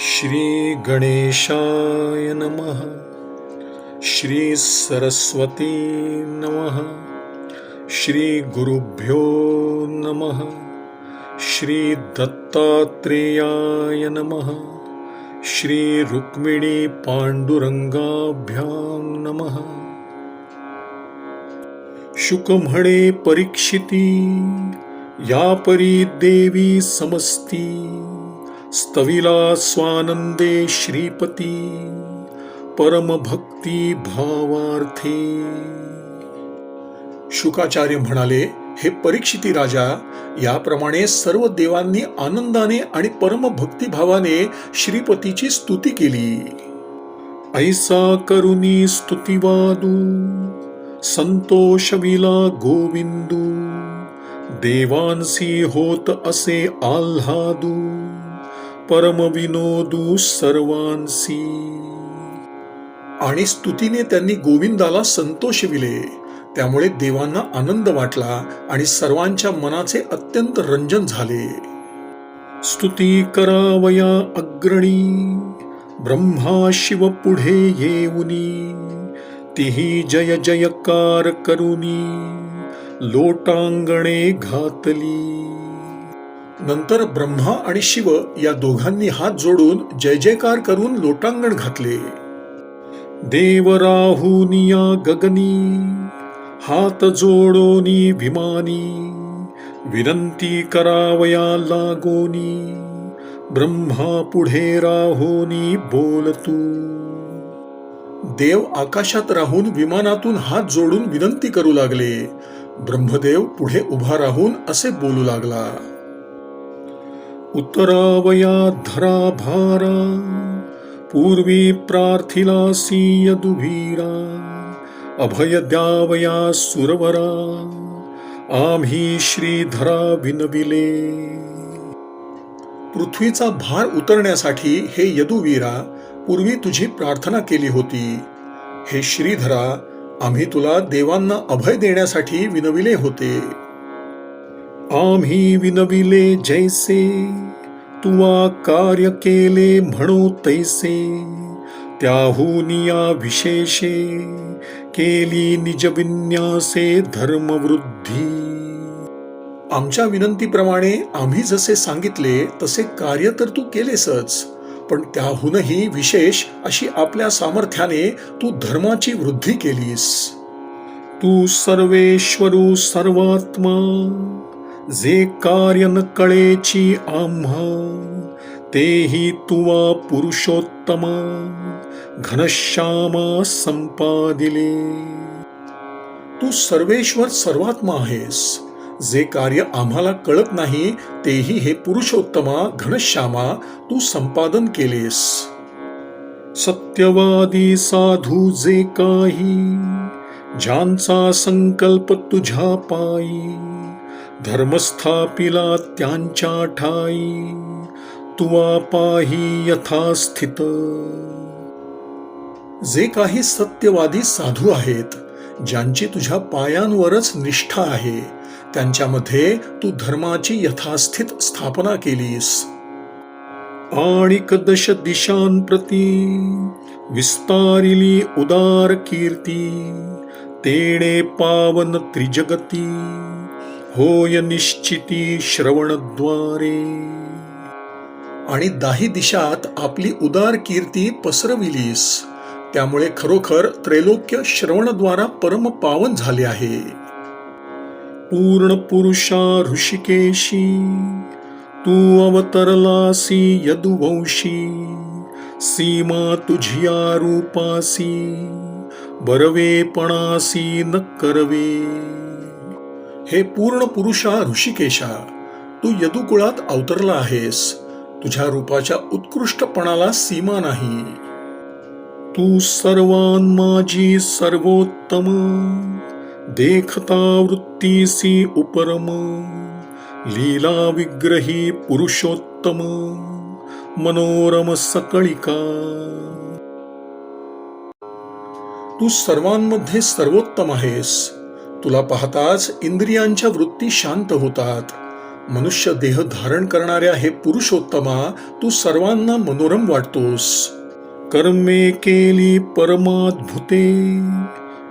श्री गणेशाय नमः. श्री सरस्वती नमः. श्री गुरुभ्यो नमः. श्री दत्तात्रेयाय नमः. श्री रुक्मिणी पांडुरंगाभ्याम नमः. शुक म्हणे परीक्षिती या परी देवी समस्ती स्तविला स्वानंदे श्रीपती परमभक्ती भावार्थे। शुकाचार्य म्हणाले हे परीक्षिती राजा याप्रमाणे सर्व देवांनी आनंदाने आणि परमभक्तिभावाने श्रीपतीची स्तुती केली. ऐसा करुणी स्तुतिवादू संतोषविला गोविंदू देवांसी होत असे आल्हादू. परमविनोदू सर्वांसी. आणि स्तुतीने त्यांनी गोविंदाला संतोषविले. त्यामुळे देवांना आनंद वाटला आणि सर्वांच्या मनाचे अत्यंत रंजन झाले. स्तुती करावया अग्रणी ब्रह्मा शिव पुढे येऊनी तिही जय जयकार करुनी लोटांगणे घातली. नंतर ब्रह्मा आणि शिव या दोघांनी हात जोडून जय जयकार करून लोटांगण घातले. देव राहुनिया गगनी हात जोडोनी भीमानी विनंती करावया लागोनी ब्रह्मा पुढे राहोनी बोलतू देव आकाशात राहून विमानातून हात जोडून विनंती करू लागले. ब्रह्मदेव पुढे उभा राहून असे बोलू लागला. उत्तरावया धरा भारा पूर्वी प्रार्थिलासी यदुवीरा अभय द्यावया सुरवरा आम्ही श्रीधरा विनविले। पृथ्वीचा भार उतरण्यासाठी हे यदुवीरा पूर्वी तुझी प्रार्थना केली होती. हे श्रीधरा आम्ही तुला देवांना अभय देण्यासाठी विनविले होते. आम्ही विनविले जैसे तुवा कार्य केले म्हणू तैसे। त्याहुनिया विशेषे केली निज विन्यासे धर्मवृद्धी। आमच्या विनंतीप्रमाणे आम्ही जसे सांगितले तसे कार्य तर तू केलेसच पण त्याहूनही विशेष अशी आपल्या सामर्थ्याने तू धर्माची वृद्धी केलीस। तू सर्वेश्वरू सर्वात्मा जे कार्य न कळेची आम्हा तेही तुवा पुरुषोत्तमा घनश्यामा संपादिले. तू सर्वेश्वर सर्वात्मा आहेस. जे कार्य आम्हाला कळत नाही तेही हे पुरुषोत्तमा घनश्यामा तू संपादन केलेस. सत्यवादी साधू जे काही ज्यांचा संकल्प तुझ्या पायी धर्मस्थापिला त्यांच्या ठाई तुवा पाही यथास्थित. जे काही सत्यवादी साधू आहेत ज्यांची तुझ्या पायांवरच निष्ठा आहे त्यांच्यामध्ये तू धर्माची यथास्थित स्थापना केलीस. आणि कदश दिशांप्रती विस्तारिली उदार कीर्ती तेणे पावन त्रिजगती. होय निश्चिती श्रवणद्वारे. आणि दाही दिशात आपली उदार कीर्ती पसरविलीस. त्यामुळे खरोखर त्रैलोक्य श्रवणद्वारा परम पावन झाले आहे. पूर्ण पुरुषा ऋषिकेशी तू अवतरलासी यदुवंशी सीमा तुझिया रूपासी बरवेपणासी न करवे. हे पूर्ण पुरुषा ऋषिकेशा, तू यदुकुळात अवतरला आहेस. तुझ्या रूपाच्या उत्कृष्टपणाला सीमा नाही. तू सर्वान माझी सर्वोत्तम. देखता वृत्तीसी उपरम. लीला विग्रही पुरुषोत्तम. मनोरम सकळिका. तू सर्वांमध्ये सर्वोत्तम आहेस. तुला पाहताच इंद्रियांच्या वृत्ती शांत होतात. मनुष्य देह धारण करणाऱ्या हे पुरुषोत्तमा तू सर्वांना मनोरम वाटतोस. कर्मे केली परमाद्भुते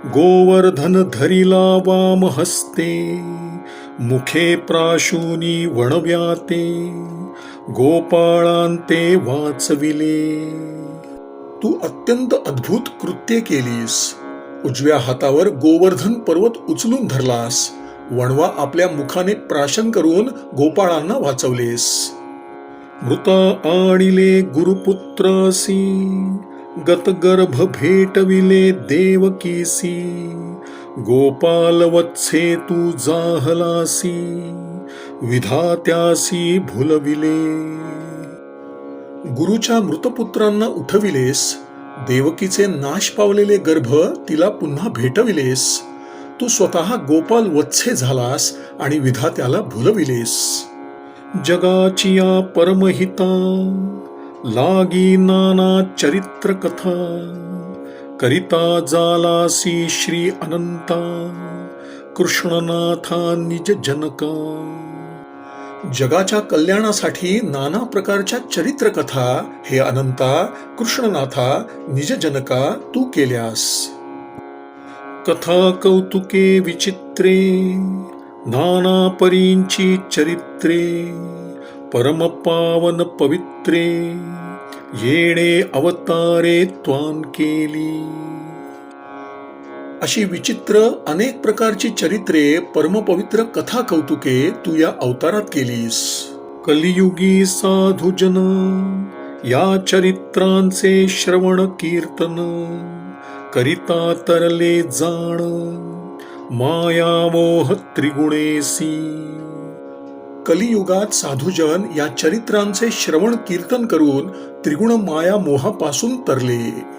गोवर्धन धरिला वाम हस्ते मुखे प्राशुनी वणव्याते गोपाळांते वाचविले. तू अत्यंत अद्भुत कृत्ये केलीस. उजव्या हातावर गोवर्धन पर्वत उचलून धरलास. वणवा आपल्या मुखाने प्राशन करून गोपाळांना वाचवलेस. मृत आणिले गुरुपुत्रसी गतगर्भ भेटविले देवकीसी गोपाल वत्से तू जाहलासी विधात्यासी भुलविले. गुरुच्या मृतपुत्रांना उठविलेस. देवकीचे नाश पावलेले गर्भ तिला पुन्हा भेटविलेस. तू स्वतः गोपाल वत्से झालास आणि विधात्याला भुलविलेस. जगाची परमहिता लागी नाना चरित्र कथा करिता जालासी श्री अनंता कृष्णनाथा निज जनका. जगाच्या कल्याणासाठी नाना प्रकारच्या चरित्रकथा हे अनंता कृष्णनाथा निजजनका तू केल्यास. कथा कौतुके विचित्रे नाना परींची चरित्रे परमपावन पवित्रे येणे अवतारे त्वान केली. अशी विचित्र अनेक प्रकारची चरित्रे परमपवित्र कथा कौतुके तू या अवतारात केलीस. कलियुगी साधुजन या चरित्रांचे श्रवण कीर्तन करिता तरले जाण मायामोह त्रिगुणेसी. कलियुगात साधुजन या चरित्रांचे श्रवण कीर्तन करून त्रिगुण माया मोहापासून तरले.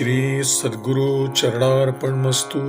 श्री सद्गुरु चरणार्पण मस्तू